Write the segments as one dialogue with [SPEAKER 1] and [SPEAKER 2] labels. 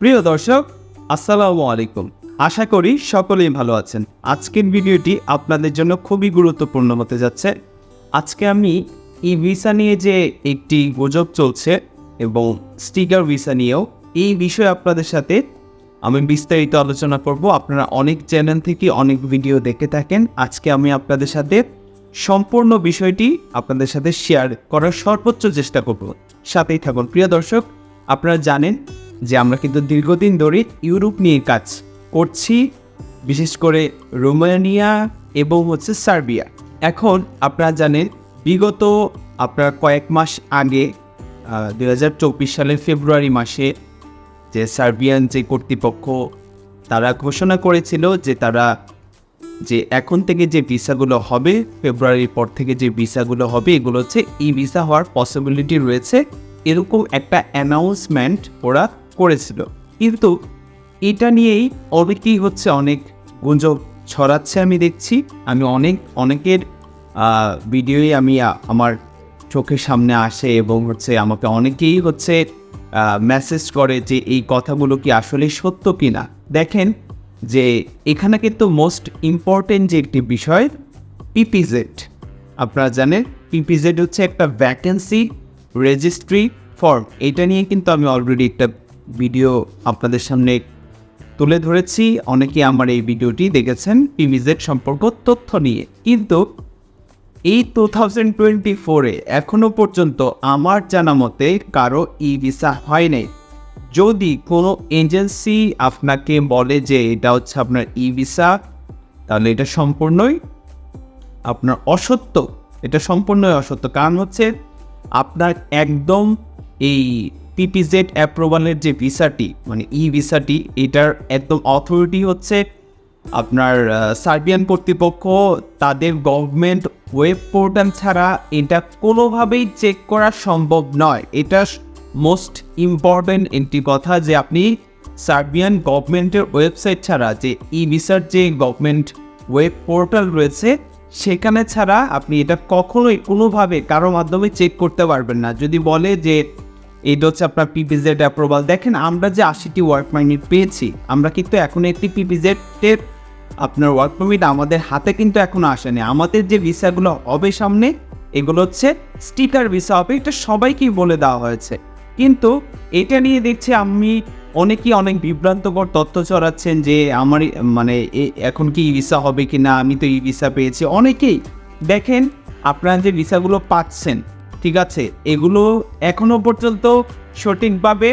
[SPEAKER 1] প্রিয় দর্শক, আসসালামু আলাইকুম। আশা করি সকলেই ভালো আছেন। আজকের ভিডিওটি আপনাদের জন্য খুবই গুরুত্বপূর্ণ হতে যাচ্ছে। আজকে আমি ই ভিসা নিয়ে যে একটি গুজব চলছে এবং স্টিকার ভিসা নিয়েও এই বিষয়ে আপনাদের সাথে আমি বিস্তারিত আলোচনা করব। আপনারা অনেক চ্যানেল থেকে অনেক ভিডিও দেখে থাকেন। আজকে আমি আপনাদের সাথে সম্পূর্ণ বিষয়টি আপনাদের সাথে শেয়ার করার সর্বোচ্চ চেষ্টা করব। সাথেই থাকুন। প্রিয় দর্শক, আপনারা জানেন যে আমরা কিন্তু দীর্ঘদিন ধরে ইউরোপ নিয়ে কাজ করছি, বিশেষ করে রোমানিয়া এবং হচ্ছে সার্বিয়া। এখন আপনারা জানেন, বিগত আপনার কয়েক মাস আগে দুই হাজার চব্বিশ সালের ফেব্রুয়ারি মাসে যে সার্বিয়ান যে কর্তৃপক্ষ, তারা ঘোষণা করেছিল যে তারা যে এখন থেকে যে ভিসাগুলো হবে, ফেব্রুয়ারির পর থেকে যে ভিসাগুলো হবে, এগুলো হচ্ছে ই ভিসা হওয়ার পসিবিলিটি রয়েছে। এরকম একটা অ্যানাউন্সমেন্ট ওরা করেছিল। কিন্তু এটা নিয়েই অনেকেই হচ্ছে অনেক গুঞ্জব ছড়াচ্ছে আমি দেখছি। আমি অনেক, অনেকের ভিডিওই আমি আমার চোখের সামনে আসে এবং হচ্ছে আমাকে অনেকেই হচ্ছে মেসেজ করে যে এই কথাগুলো কি আসলে সত্য কি না দেখেন যে এখানে কিন্তু মোস্ট ইম্পর্টেন্ট যে একটি বিষয় পিপিজেড আপনারা জানেন পিপিজেড হচ্ছে একটা ভ্যাকেন্সি রেজিস্ট্রি ফর্ম এটা নিয়ে কিন্তু আমি অলরেডি একটা ভিডিও আপনাদের সামনে তুলে ধরেছি। অনেকে আমার এই ভিডিওটি দেখেছেন পিপিজেড সম্পর্ক তথ্য নিয়ে। কিন্তু এই টু থাউজেন্ড টোয়েন্টি ফোরে এখনও পর্যন্ত আমার জানা মতে কারও ই ভিসা হয় নাই যদি কোনো এজেন্সি আপনাকে বলে যে এটা হচ্ছে আপনার ই ভিসা, তাহলে এটা সম্পূর্ণই আপনার অসত্য। এটা সম্পূর্ণই অসত্য। কারণ হচ্ছে আপনার একদম এই পিপিজেড অ্যাপ্রুভালের যে ভিসাটি মানে ই ভিসাটি এটার একদম অথরিটি হচ্ছে আপনার সার্বিয়ান কর্তৃপক্ষ, তাদের গভর্নমেন্ট ওয়েব পোর্টাল ছাড়া এটা কোনোভাবেই চেক করা সম্ভব নয়। এটা মোস্ট ইম্পর্ট্যান্ট একটি কথা যে আপনি সার্বিয়ান গভর্নমেন্টের ওয়েবসাইট ছাড়া, যে ই ভিসার যে গভর্নমেন্ট ওয়েব পোর্টাল রয়েছে, সেখানে ছাড়া আপনি এটা কখনোই কোনোভাবে কারও মাধ্যমে চেক করতে পারবেন না। যদি বলে যে এটা হচ্ছে আপনার পিপিজেড অ্যাপ্রুভাল দেখেন, আমরা যে আশিটি ওয়ার্ক পারমিট পেয়েছি, আমরা কিন্তু এখন একটি পিপিজেডের আপনার ওয়ার্ক পারমিট আমাদের হাতে কিন্তু এখনও আসেনি। আমাদের যে ভিসাগুলো হবে সামনে, এগুলো হচ্ছে স্টিকার ভিসা হবে, এটা সবাইকেই বলে দেওয়া হয়েছে। কিন্তু এটা নিয়ে দেখছি আমি অনেকেই অনেক বিভ্রান্তকর তথ্য ছড়াচ্ছেন যে আমার মানে এখন কি ই ভিসা হবে কি না আমি তো ই ভিসা পেয়েছি। অনেকেই, দেখেন, আপনারা যে ভিসাগুলো পাচ্ছেন ঠিক আছে, এগুলো এখনও পর্যন্ত সঠিকভাবে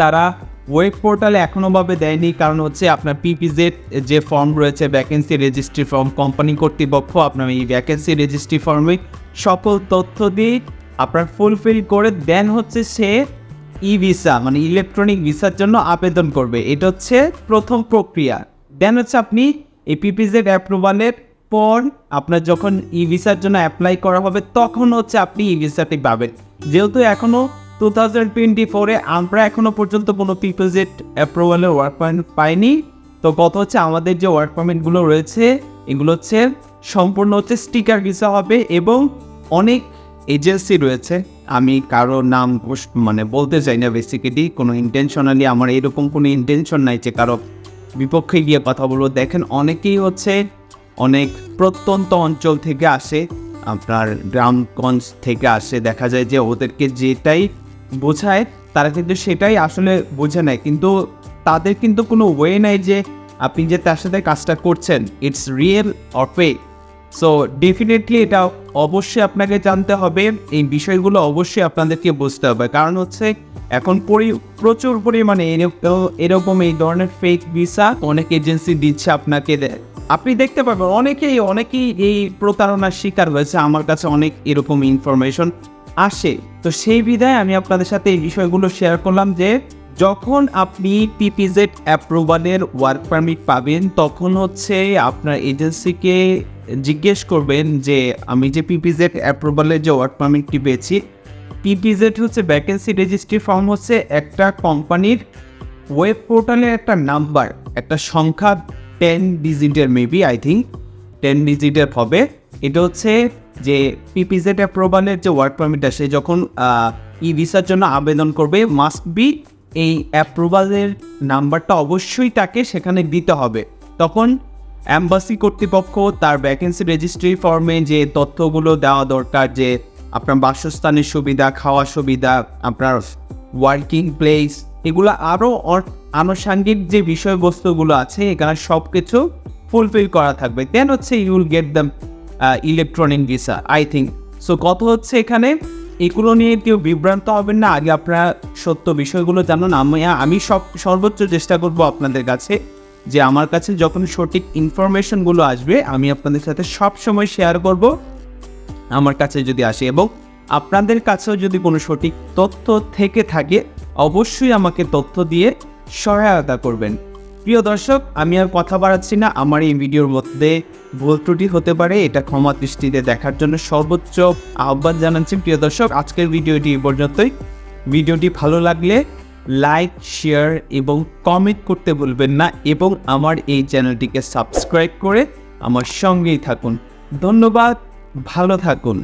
[SPEAKER 1] তারা ওয়েব পোর্টালে এখনোভাবে দেয়নি। কারণ হচ্ছে আপনার পিপিজেড যে ফর্ম রয়েছে ভ্যাকেন্সি রেজিস্ট্রি ফর্ম কোম্পানি কর্তৃপক্ষ আপনার এই ভ্যাকেন্সি রেজিস্ট্রি ফর্মে সকল তথ্য দিয়ে আপনার ফুলফিল করে দেন হচ্ছে সে ই ভিসা মানে ইলেকট্রনিক ভিসার জন্য আবেদন করবে। এটা হচ্ছে প্রথম প্রক্রিয়া। দেন হচ্ছে আপনি এই পিপিজেড অ্যাপ্রুভালের পর আপনার যখন ই ভিসার জন্য অ্যাপ্লাই করা হবে, তখন হচ্ছে আপনি ই ভিসাটি পাবেন। যেহেতু এখনও টু থাউজেন্ড টোয়েন্টি ফোরে আমরা এখনও পর্যন্ত কোনো পিপিজেড অ্যাপ্রুভালের ওয়ার্ক পারমিট পাইনি। তো কত হচ্ছে আমাদের যে ওয়ার্ক পারমিটগুলো রয়েছে, এগুলো হচ্ছে সম্পূর্ণ হচ্ছে স্টিকার ভিসা হবে এবং অনেক এজেন্সি রয়েছে। আমি কারও নাম মানে বলতে চাই না বেসিক্যালি কোনো ইন্টেনশনালি আমার এরকম কোনো ইন্টেনশন নাই যে কারও বিপক্ষে গিয়ে কথা বলব। দেখেন অনেকেই হচ্ছে অনেক প্রত্যন্ত অঞ্চল থেকে আসে, আপনার গ্রামগঞ্জ থেকে আসে। দেখা যায় যে ওদেরকে যেটাই বোঝায়, তারা কিন্তু সেটাই আসলে বোঝে নেয় কিন্তু তাদের কিন্তু কোনো ওয়ে নাই যে আপনি যে তার সাথে কাজটা করছেন it's real or fake so definitely এটা অবশ্যই আপনাকে জানতে হবে। এই বিষয়গুলো অবশ্যই আপনাদেরকে বুঝতে হবে। কারণ হচ্ছে, এখন পরি, প্রচুর পরিমাণে এরকম এই ধরনের ফেক ভিসা অনেক এজেন্সি দিচ্ছে আপনাকে আপনি দেখতে পাবেন অনেকেই অনেকেই এই প্রতারণার শিকার হয়েছে। আমার কাছে অনেক এরকম ইনফরমেশন আসে। তো সেই বিধায় আমি আপনাদের সাথে এই বিষয়গুলো শেয়ার করলাম যে, যখন আপনি পিপিজেড অ্যাপ্রুভালের ওয়ার্ক পারমিট পাবেন, তখন হচ্ছে আপনার এজেন্সিকে জিজ্ঞেস করবেন যে, আমি যে পিপিজেড অ্যাপ্রুভালের যে ওয়ার্ক পারমিটটি পেয়েছি পিপিজেড হচ্ছে ভ্যাকেন্সি রেজিস্ট্রি ফর্ম হচ্ছে একটা কোম্পানির ওয়েব পোর্টালের একটা নাম্বার একটা সংখ্যা টেন ডিজিটের মেবি আই থিঙ্ক টেন ডিজিটের হবে। এটা হচ্ছে যে পিপিজেড অ্যাপ্রুভালের যে ওয়ার্ক পারমিটটা সে যখন ই ভিসার জন্য আবেদন করবে মাস্ট বি এই অ্যাপ্রুভালের নাম্বারটা অবশ্যই তাকে সেখানে দিতে হবে। তখন অ্যাম্বাসি কর্তৃপক্ষ তার ভ্যাকেন্সি রেজিস্ট্রি ফর্মে যে তথ্যগুলো দেওয়া দরকার, যে আপনার বাসস্থানের সুবিধা খাওয়া সুবিধা, আপনার ওয়ার্কিং প্লেস এগুলো আরও আনুষাঙ্গিক যে বিষয়বস্তুগুলো আছে, এখানে সব কিছু ফুলফিল করা থাকবে। দেন হচ্ছে you'll get the electronic visa I think so কত হচ্ছে এখানে? এগুলো নিয়ে কেউ বিভ্রান্ত হবেন না। আগে আপনারা সত্য বিষয়গুলো জানুন। আমি আমি সব, সর্বোচ্চ চেষ্টা করব আপনাদের কাছে যে আমার কাছে যখন সঠিক ইনফরমেশনগুলো আসবে, আমি আপনাদের সাথে সব সময় শেয়ার করব। আমার কাছে যদি আসে এবং আপনাদের কাছেও যদি কোনো সঠিক তথ্য থেকে থাকে অবশ্যই আমাকে তথ্য দিয়ে সহায়তা করবেন। প্রিয় দর্শক, আমি আর কথা বাড়াচ্ছি না। আমার এই ভিডিওর মধ্যে ভুল ত্রুটি হতে পারে, এটা ক্ষমা দৃষ্টিতে দেখার জন্য সর্বোচ্চ আহ্বান জানাচ্ছি। প্রিয় দর্শক, আজকের ভিডিওটি এই পর্যন্তই। ভিডিওটি ভালো লাগলে লাইক, শেয়ার এবং কমেন্ট করতে ভুলবেন না এবং আমার এই চ্যানেলটিকে সাবস্ক্রাইব করে আমার সঙ্গেই থাকুন। ধন্যবাদ, ভালো থাকুন।